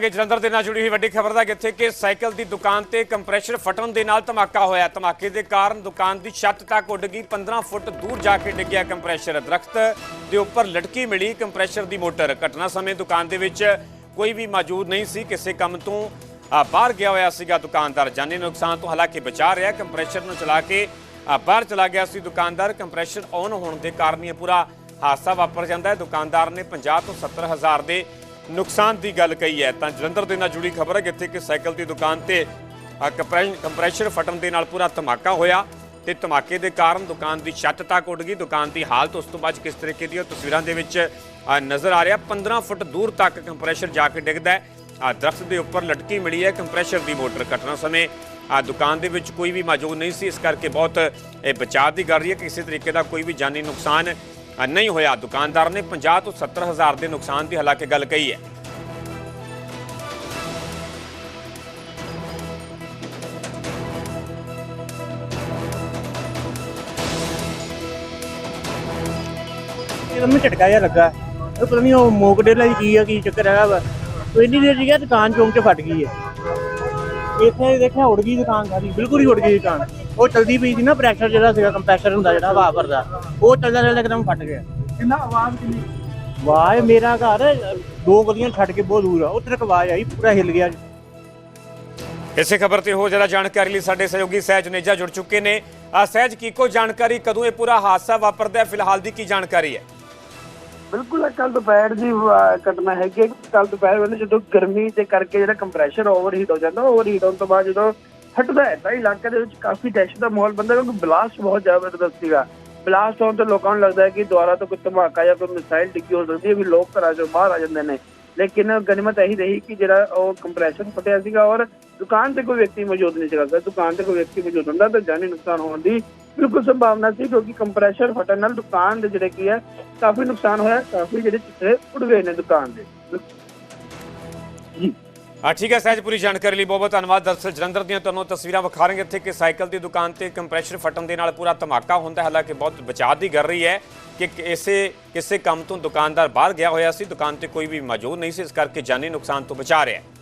ਕਿ ਜਲੰਧਰ ਦੇ ਨਾਲ ਜੁੜੀ ਹੋਈ ਵੱਡੀ ਖਬਰ ਦਾ ਕਿੱਥੇ ਕਿ ਸਾਈਕਲ ਦੀ ਦੁਕਾਨ ਤੇ ਕੰਪਰੈਸ਼ਰ ਫਟਣ ਦੇ ਨਾਲ ਧਮਾਕਾ ਹੋਇਆ। ਧਮਾਕੇ ਦੇ ਕਾਰਨ ਦੁਕਾਨ ਦੀ ਛੱਤ ਤੱਕ ਉੱਡ ਗਈ। 15 ਫੁੱਟ ਦੂਰ ਜਾ ਕੇ ਡਿੱਗਿਆ ਕੰਪਰੈਸ਼ਰ। ਦਰਖਤ ਦੇ ਉੱਪਰ ਲਟਕੀ ਮਿਲੀ ਕੰਪਰੈਸ਼ਰ ਦੀ ਮੋਟਰ। ਘਟਨਾ ਸਮੇਂ ਦੁਕਾਨ ਦੇ ਵਿੱਚ ਕੋਈ ਵੀ ਮੌਜੂਦ ਨਹੀਂ ਸੀ। ਕਿਸੇ ਕੰਮ ਤੋਂ ਬਾਹਰ ਗਿਆ ਹੋਇਆ ਸੀਗਾ ਦੁਕਾਨਦਾਰ। ਜਾਨੀ ਨੁਕਸਾਨ ਤੋਂ ਹਾਲਾਂਕਿ ਬਚਾ ਰਿਹਾ। ਕੰਪਰੈਸ਼ਰ ਨੂੰ ਚਲਾ ਕੇ ਬਾਹਰ ਚਲਾ ਗਿਆ ਸੀ ਦੁਕਾਨਦਾਰ। ਕੰਪਰੈਸ਼ਰ ਔਨ ਹੋਣ ਦੇ ਕਾਰਨ ਇਹ ਪੂਰਾ ਹਾਦਸਾ ਵਾਪਰ ਜਾਂਦਾ ਹੈ। ਦੁਕਾਨਦਾਰ ਨੇ 50 ਤੋਂ 70 ਹਜ਼ਾਰ ਦੇ ਨੁਕਸਾਨ ਦੀ ਗੱਲ ਕਹੀ ਹੈ ਤਾਂ ਜਲੰਧਰ ਦੇ ਨਾਲ ਜੁੜੀ ਖਬਰ ਹੈ ਜਿੱਥੇ ਕਿ ਸਾਈਕਲ ਦੀ ਦੁਕਾਨ ਤੇ ਕੰਪਰੈ- ਕੰਪਰੈਸ਼ਰ ਫਟਣ ਦੇ ਨਾਲ ਪੂਰਾ ਧਮਾਕਾ ਹੋਇਆ ਤੇ ਧਮਾਕੇ ਦੇ ਕਾਰਨ ਦੁਕਾਨ ਦੀ ਛੱਤ ਤੱਕ ਉੱਡ ਗਈ। ਦੁਕਾਨ ਦੀ ਹਾਲਤ ਉਸ ਤੋਂ ਬਾਅਦ ਕਿਸ ਤਰੀਕੇ ਦੀ ਉਹ ਤਸਵੀਰਾਂ ਦੇ ਵਿੱਚ ਨਜ਼ਰ ਆ ਰਿਹਾ। 15 ਫੁੱਟ ਦੂਰ ਤੱਕ ਕੰਪਰੈਸ਼ਰ ਜਾ ਕੇ ਡਿੱਗਦਾ ਹੈ। ਅ, ਦਰਖਤ ਦੇ ਉੱਪਰ ਲਟਕੀ ਮਿਲੀ ਹੈ। ਕੰਪਰੈਸ਼ਰ ਦੀ ਮੋਟਰ ਘਟਨਾ ਸਮੇਂ ਅ, ਦੁਕਾਨ ਦੇ ਵਿੱਚ ਕੋਈ ਵੀ ਮੌਜੂਦ ਨਹੀਂ ਸੀ। ਇਸ ਕਰਕੇ ਬਹੁਤ ਇਹ ਬਚਾਅ ਦੀ ਗੱਲ ਰਹੀ ਹੈ ਕਿ ਕਿਸੇ ਤਰੀਕੇ ਦਾ ਕੋਈ ਵੀ ਜਾਨੀ ਨੁਕਸਾਨ ਨਹੀਂ ਹੋਇਆ, ਦੁਕਾਨਦਾਰ ਨੇ 50 ਤੋਂ 70 ਹਜ਼ਾਰ ਦੇ ਨੁਕਸਾਨ ਦੀ ਹਾਲਾਂਕਿ ਗੱਲ ਕਹੀ ਹੈ। ਇਹ ਮੈਨੂੰ ਝਟਕਾ ਜਿਹਾ ਲੱਗਾ। ਉਹ ਪਤਾ ਨਹੀਂ ਉਹ ਮੋਕ ਡੇਲਾ ਕੀ ਆ, ਕੀ ਚੱਕਰ ਹੈਗਾ ਵਾ। ਉਹ ਇੰਨੀ ਦੇਰ ਜੀ ਦੁਕਾਨ ਚੌਂਕ 'ਚ ਫਟ ਗਈ ਹੈ। ਇੱਥੇ ਦੇਖਿਆ ਉੜ ਗਈ ਦੁਕਾਨ ਸਾਰੀ। ਬਿਲਕੁਲ ਹੀ ਉੜ ਗਈ ਦੁਕਾਨ। ਉਹ ਚਲਦੀ ਪਈ ਸੀ ਨਾ ਪ੍ਰੈਸ਼ਰ ਜਿਹੜਾ ਸੀਗਾ ਕੰਪਰੈਸਰ ਹੁੰਦਾ ਜਿਹੜਾ ਹਵਾ ਭਰਦਾ ਉਹ ਚੱਲਦਾ ਚੱਲਦਾ ਇੱਕਦਮ ਫਟ ਗਿਆ। ਕਿੰਨਾ ਆਵਾਜ਼ ਕਿੰਨੀ? ਵਾਹ ਮੇਰਾ ਘਰ ਦੋ ਗਲੀਆਂ ਛੱਡ ਕੇ ਬਹੁਤ ਦੂਰ ਆ। ਉੱਥੇ ਤੱਕ ਆਵਾਜ਼ ਆਈ ਪੂਰਾ ਹਿੱਲ ਗਿਆ। ਇਸੇ ਖਬਰ ਤੇ ਹੋਰ ਜ਼ਿਆਦਾ ਜਾਣਕਾਰੀ ਲਈ ਸਾਡੇ ਸਹਿਯੋਗੀ ਸਹਿਜ ਨੇਜਾ ਜੁੜ ਚੁੱਕੇ ਨੇ। ਆ ਸਹਿਜ ਕੀ ਕੋ ਜਾਣਕਾਰੀ ਕਦੋਂ ਇਹ ਪੂਰਾ ਹਾਦਸਾ ਵਾਪਰਦਾ ਹੈ? ਫਿਲਹਾਲ ਦੀ ਕੀ ਜਾਣਕਾਰੀ ਹੈ? ਬਿਲਕੁਲ ਕੱਲ ਦੁਪਹਿਰ ਦੀ ਘਟਨਾ ਹੈਗੀ ਕੱਲ ਦੁਪਹਿਰ ਵੇਲੇ ਜਦੋਂ ਗਰਮੀ ਦੇ ਕਰਕੇ ਜਿਹੜਾ ਕੰਪਰੈਸ਼ਰ ਓਵਰਹੀਟ ਹੋ ਜਾਂਦਾ ਓਵਰਹੀਟ ਹੋਣ ਤੋਂ ਬਾਅਦ ਜਦੋਂ ਫਟਦਾ ਹੈ, ਤਾਂ ਇਲਾਕੇ ਦੇ ਵਿੱਚ ਕਾਫੀ ਦਹਿਸ਼ਤ ਦਾ ਮਾਹੌਲ ਬੰਦਾ ਕਿਉਂਕਿ ਬਲਾਸਟ ਬਹੁਤ ਜ਼ਬਰਦਸਤ ਸੀਗਾ। ਬਲਾਸਟ ਹੋਣ ਤੋਂ ਲੋਕਾਂ ਨੂੰ ਲੱਗਦਾ ਹੈ ਕਿ ਦੁਆਰਾ ਤੋਂ ਕੋਈ ਧਮਾਕਾ ਜਾਂ ਕੋਈ ਮਿਸਾਈਲ ਡਿੱਗੀ ਹੋ ਸਕਦੀ ਹੈ, ਵੀ ਲੋਕ ਘਰਾਂ ਚੋਂ ਬਾਹਰ ਆ ਜਾਂਦੇ ਨੇ। ਲੇਕਿਨ ਗਨੀਮਤ ਇਹੀ ਰਹੀ ਕਿ ਜਿਹੜਾ ਉਹ ਕੰਪਰੈਸ਼ਰ ਫਟਿਆ ਸੀਗਾ ਔਰ ਦੁਕਾਨ ਤੇ ਕੋਈ ਵਿਅਕਤੀ ਮੌਜੂਦ ਨਹੀਂ ਸੀਗਾ। ਅਗਰ ਦੁਕਾਨ ਤੇ ਕੋਈ ਵਿਅਕਤੀ ਮੌਜੂਦ ਹੁੰਦਾ, ਤਾਂ ਜਾਨੀ ਨੁਕਸਾਨ ਹੋਣ ਦੀ ਬਿਲਕੁਲ ਸੰਭਾਵਨਾ ਸੀ, ਕਿਉਂਕਿ ਕੰਪਰੈਸ਼ਰ ਫਟਣ ਨਾਲ ਦੁਕਾਨ ਦੇ ਜਿਹੜੇ ਕੀ ਹੈ, ਕਾਫੀ ਨੁਕਸਾਨ ਹੋਇਆ, ਕਾਫੀ ਜਿਹੜੇ ਚਿੱਟੇ ਉੱਡ ਗਏ ਨੇ ਦੁਕਾਨ ਦੇ। ਜੀ ਆ ਠੀਕ ਹੈ, ਸਹਿਜ ਪੂਰੀ ਜਾਣਕਾਰੀ ਲਈ ਬਹੁਤ ਬਹੁਤ ਧੰਨਵਾਦ। ਦਰਅਸਲ ਜਲੰਧਰ ਦੀਆਂ ਤੁਹਾਨੂੰ ਤਸਵੀਰਾਂ ਵਿਖਾ ਰਹੇ ਇੱਥੇ ਕਿ ਸਾਈਕਲ ਦੀ ਦੁਕਾਨ ਤੇ ਕੰਪਰੈਸ਼ਰ ਫਟਣ ਦੇ ਨਾਲ ਪੂਰਾ ਧਮਾਕਾ ਹੁੰਦਾ ਹਾਲਾਂਕਿ ਬਹੁਤ ਬਚਾਅ ਦੀ ਕਰ ਰਹੀ ਹੈ ਕਿ ਇਸੇ, ਕਿਸੇ ਕੰਮ ਤੋਂ ਦੁਕਾਨਦਾਰ ਬਾਹਰ ਗਿਆ ਹੋਇਆ ਸੀ। ਦੁਕਾਨ ਤੇ ਕੋਈ ਵੀ ਮੌਜੂਦ ਨਹੀਂ ਸੀ, ਇਸ ਕਰਕੇ ਜਾਨੀ ਨੁਕਸਾਨ ਤੋਂ ਬਚਾ ਰਿਹਾ ਹੈ।